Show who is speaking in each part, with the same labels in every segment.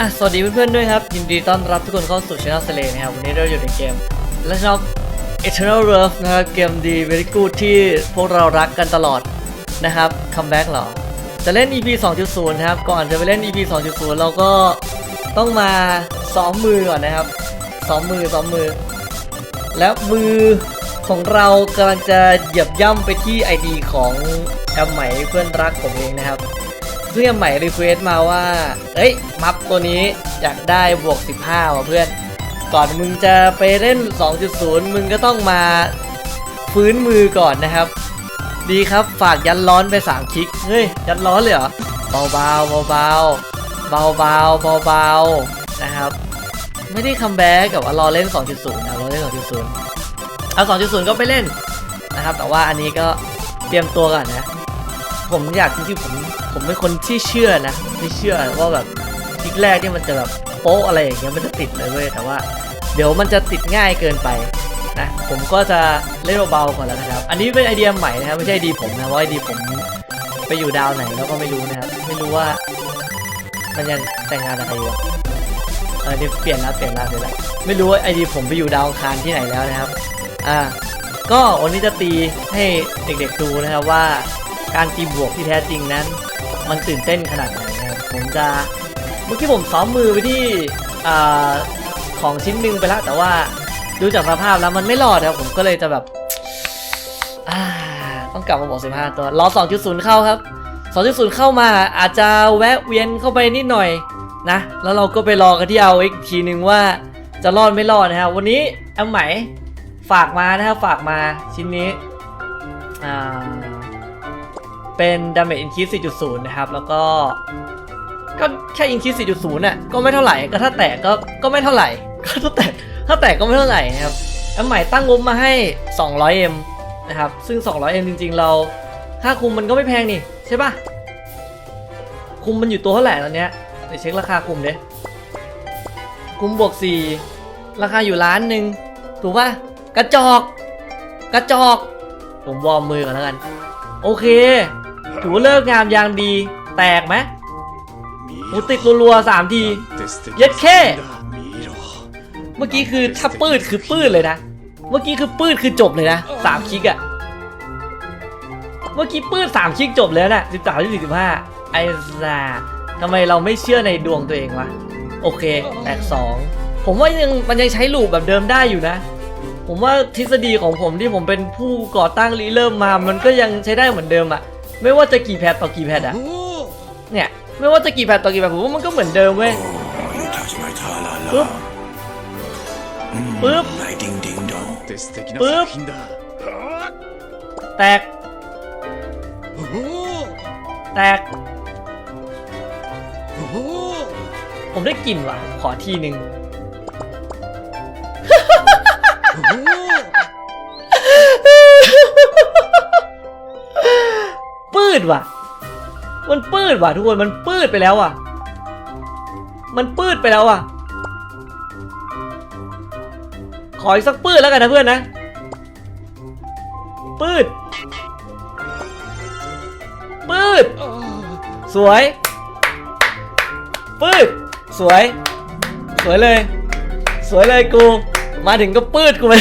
Speaker 1: อะสวัสดีเพื่อนๆด้วยครับ ยินดีต้อนรับทุกคนเข้าสู่ช anel เซเลนะครับวันนี้เราอยู่ในเกม Legend of Eternal Love นะครับเกมดี very good ที่พวกเรารักกันตลอดนะครับคัมแบ็กหรอจะเล่น EP 2.0นะครับก่อนจะไปเล่น EP 2.0 เราก็ต้องมาซ้อมมือก่อนนะครับซ้อมมือซ้อมมือ แล้วมือของเรากำลังจะเหยียบย่ำไปที่ ID ของแอมไหมเพื่อนรักผมเองนะครับ ซึ่อมไหม่รีเควส์มาว่าเอ้ย มัฟตัวนี้อยากได้บวก 15ว่ะเพื่อน ก่อนมึงจะไปเล่น 2.0 มึงก็ต้องมาฟื้นมือก่อนนะครับ ดีครับฝากยันร้อนไป 3 คลิก เฮ้ย ยันร้อนเลยเหรอ เบาๆเบาๆเบาๆเบาๆนะครับ ไม่ได้คัมแบ็กกับว่ารอเล่น 2.0 นะรอเล่น 2.0 เอา 2.0 ก็ไปเล่นนะครับ แต่ว่าอันนี้ก็เตรียมตัวก่อนนะ ผมอยากจริงๆผมผมเป็นคนที่เชื่อนะที่เชื่อว่าแบบคลิกแรกที่มันจะแบบโป๊ะอะไรอย่างเงี้ยมันจะติดเลยเว้ยแต่ว่า เดี๋ยวมันจะติดง่ายเกินไปนะผมก็จะเล่นเบาๆก่อนแล้วนะครับ อันนี้เป็นไอเดียใหม่นะครับไม่ใช่ไอเดียผมนะเพราไอเดียผมไปอยู่ดาวไหนแล้วก็ไม่รู้นะครับไม่รู้ว่า มันยังแต่งงานกับใครอยู่อะเออเดี๋ยเปลี่ยนแล้วเปลี่ยนแล้วเปลี่ยนแล้วไม่รู้ว่าไอเดียผมไปอยู่ดาวคารที่ไหนแล้วนะครับ อ่า ก็วันนี้จะตีให้เด็กๆดูนะครับว่า การตีบวกที่แท้จริงนั้น มันตื่นเต้นขนาดไหนนะครับผมจะเมื่อกี้ผมซ้อมมือไปที่ของชิ้นหนึ่งไปแล้วแต่ว่าดูจากสภาพแล้วมันไม่รอดนะครับผมก็เลยจะแบบต้องกลับมาบอก 15 ตัวรอ 2.0 เข้าครับ 2.0 เข้ามาอาจจะแวะเวียนเข้าไปนิดหน่อยนะ แล้วเราก็ไปรอกันที่เอาอีกทีนึงว่าจะรอดไม่รอดนะครับวันนี้แอมไหมฝากมานะครับฝากมาชิ้นนี้อ่า เป็น damage increase 4.0 นะครับ แล้วก็ ก็แค่ increase 4.0น่ะก็ไม่เท่าไหร่ก็ถ้าแตกก็ก็ไม่เท่าไหร่ก็ถ้าแตกถ้าแตกก็ไม่เท่าไหร่นะครับอันใหม่ตั้งงบมาให้ 200m นะครับ ซึ่ง 200m จริง ๆ เราค่าคุมมันก็ไม่แพงนี่ ใช่ปะคุมมันอยู่ตัวเท่าไหร่ตอนเนี้ยเดี๋ยวเช็คราคาคุมเด้คุมบวก 4 ราคาอยู่ล้านหนึ่งถูกปะกระจอก กระจอก ผมวอร์มมือก่อนแล้วกัน โอเค ถือว่าเลิกงามยางดี แตกไหมกูติดรัวๆสามที เย็ดเข้เมื่อกี้คือถ้าปืดคือปืดเลยนะ เมื่อกี้คือปืดคือจบเลยนะสามคลิกอะเมื่อกี้ปืดสามคลิกจบเลยนะสิบสามสี่สิบห้าไอ้ซาทำไมเราไม่เชื่อในดวงตัวเองวะ โอเค แตกสองผมว่ายังมันยังใช้ลูปแบบเดิมได้อยู่นะ ผมว่าทฤษฎีของผมที่ผมเป็นผู้ก่อตั้งรีเริ่มมา มันก็ยังใช้ได้เหมือนเดิมอะ ไม่ว่าจะกี่แพทต่อกี่แพทอะเนี่ยไม่ว่าจะกี่แพทต่อกี่แพทผมว่ามันก็เหมือนเดิมเว้ยปึ๊บปึ๊บปึ๊บแตกแตกผมได้กลิ่นว่ะขอทีหนึ่ง มันปืดว่ะทุกคนมันปืดไปแล้วอะ มันปืดไปแล้วอะ ขออีกสักปืดแล้วกันนะเพื่อนนะ ปืดปืดสวยปืดสวย สวยเลย สวยเลยกู มาถึงก็ปืดกูไป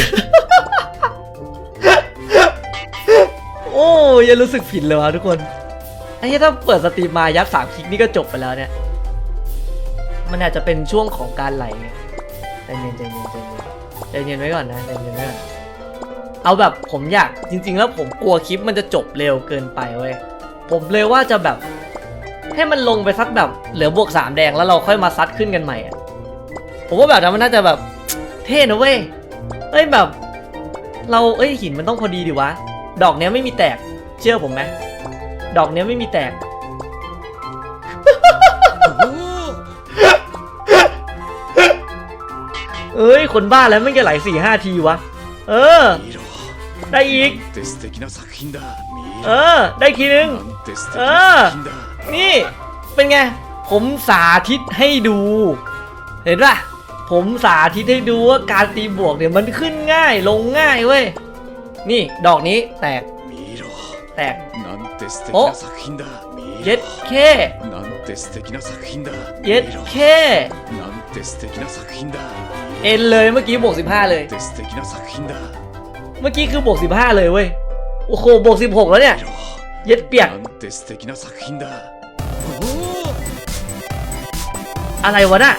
Speaker 1: โอ้ยังรู้สึกผิดเลยวะทุกคน อ้เหี้ยถ้าเปิดสตรีมมายัดสามคลิกนี่ก็จบไปแล้วเนี่ย มันอาจจะเป็นช่วงของการไหลไงใจเย็นใจเย็นใจเย็นใจเย็นไว้ก่อนนะใจเย็นไว้ก่อนเอาแบบผมอยากจริง ๆ แล้วผมกลัวคลิปมันจะจบเร็วเกินไปเว้ยผมเลยว่าจะแบบ ให้มันลงไปสักแบบเหลือบวกสามแดงแล้วเราค่อยมาซัดขึ้นกันใหม่อะผมว่าแบบนั้นมันน่าจะแบบเท่นะเว้ยเอ้ยแบบ เราเอ้ยหินมันต้องพอดีดิวะ ดอกเนี้ยไม่มีแตกเชื่อผมไหม ดอกเนี้ยไม่มีแตก เอ้ย คนบ้าแล้วไม่จะไหลสี่ห้าทีวะ เออ ได้อีก เออ ได้ทีนึง เออ นี่ เป็นไง ผมสาธิตให้ดู เห็นป่ะ ผมสาธิตให้ดูว่าการตีบวกเนี่ยมันขึ้นง่ายลงง่ายเว้ย นี่ ดอกนี้แตก แตก
Speaker 2: お
Speaker 1: เย็ดเค
Speaker 2: なんて て素敵な作品だ
Speaker 1: เย็ด
Speaker 2: 見ろ
Speaker 1: แค่
Speaker 2: なんて素敵な作品だ
Speaker 1: เอ็นเลยเมื่อกี้บวก15 เลย
Speaker 2: なんて素敵な作品だ
Speaker 1: เมื่อกี้คือบวก15 เลยเว้ย โอ้โหบวก16 แล้วเนี่ย
Speaker 2: 見ろ
Speaker 1: เย็ดเปียก
Speaker 2: なんて素敵な作品だおお
Speaker 1: อะไรวะน่ะ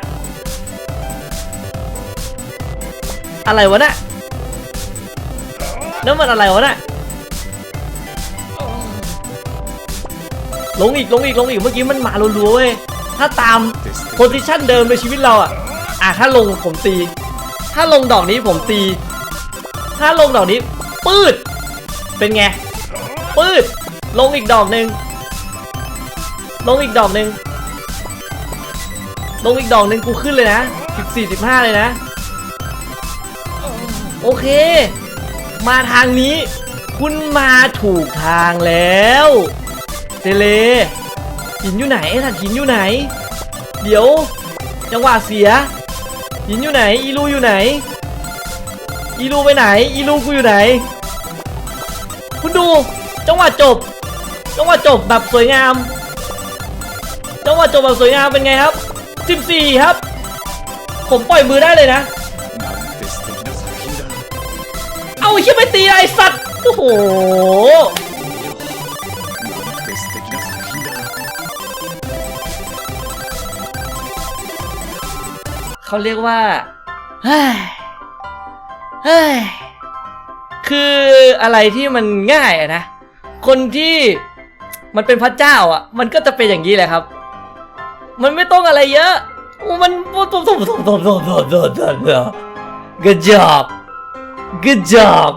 Speaker 1: อะไรวะน่ะนั่นมันอะไรวะน่ะ ลงอีกลงอีกลงอีกเมื่อกี้มันมารัวๆเว้ยถ้าตามโพซิชันเดิมในชีวิตเราอะอะถ้าลงผมตี ถ้าลงดอกนี้ผมตี ถ้าลงดอกนี้ปืดเป็นไงปืดลงอีกดอกหนึ่งลงอีกดอกหนึ่งลงอีกดอกหนึ่งกูขึ้นเลยนะสิบสี่สิบห้าเลยนะ โอเค มาทางนี้ คุณมาถูกทางแล้ว เซเลหินอยู่ไหนท่านหินอยู่ไหน เดี๋ยว จังหวะเสีย หินอยู่ไหน อีลูอยู่ไหน อีลูไปไหน อีลูกูอยู่ไหน คุณดู จังหวะจบ จังหวะจบแบบสวยงาม จังหวะจบแบบสวยงามเป็นไงครับ 14 ครับ ผมปล่อยมือได้เลยนะ เอาเชี่ยไปตีอะไรสัตว์ โอ้โห เขาเรียกว่าเฮ้ยเฮ้ยคืออะไรที่มันง่ายอะนะ คนที่มันเป็นพระเจ้าอะ มันก็จะเป็นอย่างนี้แหละครับ มันไม่ต้องอะไรเยอะ มันตบตบตบตบตบตบตบตบต Good job Good job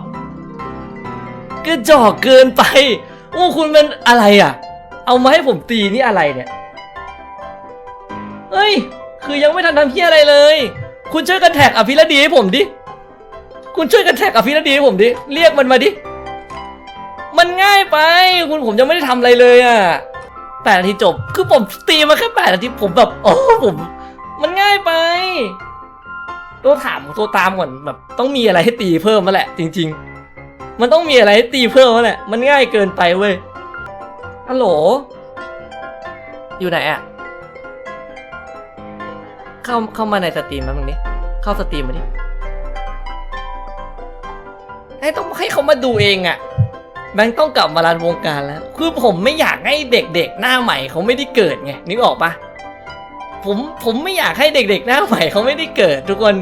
Speaker 1: Good job เกินไป โอ้คุณเป็นอะไรอะ เอามาให้ผมตีนี่อะไรเนี่ย เฮ้ย คือยังไม่ทันทำเพี้ยอะไรเลย คุณช่วยกันแท็กอภิรดีให้ผมดิ คุณช่วยกันแท็กอภิรดีให้ผมดิ เรียกมันมาดิ มันง่ายไป คุณผมยังไม่ได้ทำอะไรเลยอะแปดนาทีจบ คือผมตีมาแค่แปดนาทีผมแบบโอ้ผม มันง่ายไปตัวถามตัวตามก่อนแบบต้องมีอะไรให้ตีเพิ่มมาแหละ จริง ๆ มันต้องมีอะไรให้ตีเพิ่มมาแหละ มันง่ายเกินไปเว้ยฮัลโหล อยู่ไหนอะ เข้าเข้ามาในสตรีมแป๊บนึงนี้เข้าสตรีมมาดิให้ต้องให้เขามาดูเองอะแบงค์ต้องกลับมารันวงการแล้ว คือผมไม่อยากให้เด็กๆ หน้าใหม่เขาไม่ได้เกิดไงนึกออกปะผมผมไม่อยากให้เด็ก ๆ หน้าใหม่เขาไม่ได้เกิด ทุกคน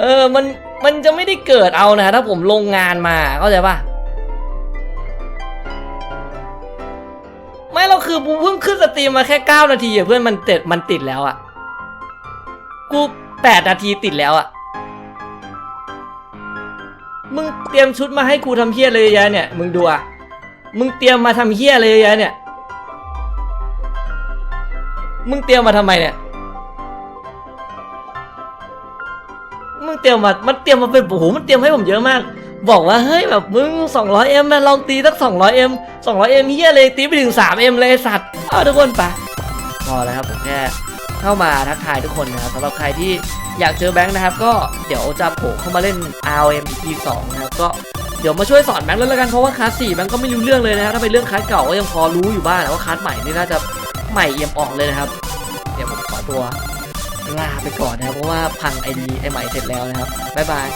Speaker 1: เออมันมันจะไม่ได้เกิดเอานะ ถ้าผมลงงานมาเข้าใจปะไม่เราคือกูเพิ่งขึ้นสตรีมมาแค่เก้านาทีเพื่อนมันติดมันติดแล้วอะ กูแปดนาทีติดแล้วอะมึงเตรียมชุดมาให้กูทำเฮี้ยเลยยะแยเนี่ย มึงดูอะมึงเตรียมมาทำเฮี้ยเลยยะแยเนี่ย มึงเตรียมมาทำไมเนี่ย มึงเตรียมมา มันเตรียมมาเป็นโอ้โห มันเตรียมให้ผมเยอะมาก บอกว่าเฮ้ยแบบมึง 200M มาลองตีสัก 200M 200M เฮี้ยเลยตีไปถึง 3M เลยสัตว์ เอาทุกคนไปพอแล้วครับผมแค่ เข้ามาทักทายทุกคนนะครับสำหรับใครที่อยากเจอแบงค์นะครับ ก็เดี๋ยวจะโผล่เข้ามาเล่น ROM EP 2นะครับก็เดี๋ยวมาช่วยสอนแบงค์เลยแล้วกันเพราะว่าคลาส4แบงค์ก็ไม่รู้เรื่องเลยนะครับถ้าเป็นเรื่องคลาสเก่าก็ยังพอรู้อยู่บ้างแต่ว่าคลาสใหม่นี่น่าจะใหม่เอี่ยมออกเลยนะครับ เดี๋ยวผมขอตัวลาไปก่อนนะครับเพราะว่าพังไอดีไอใหม่เสร็จแล้วนะครับบ๊ายบาย